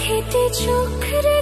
খেতে চোখ রে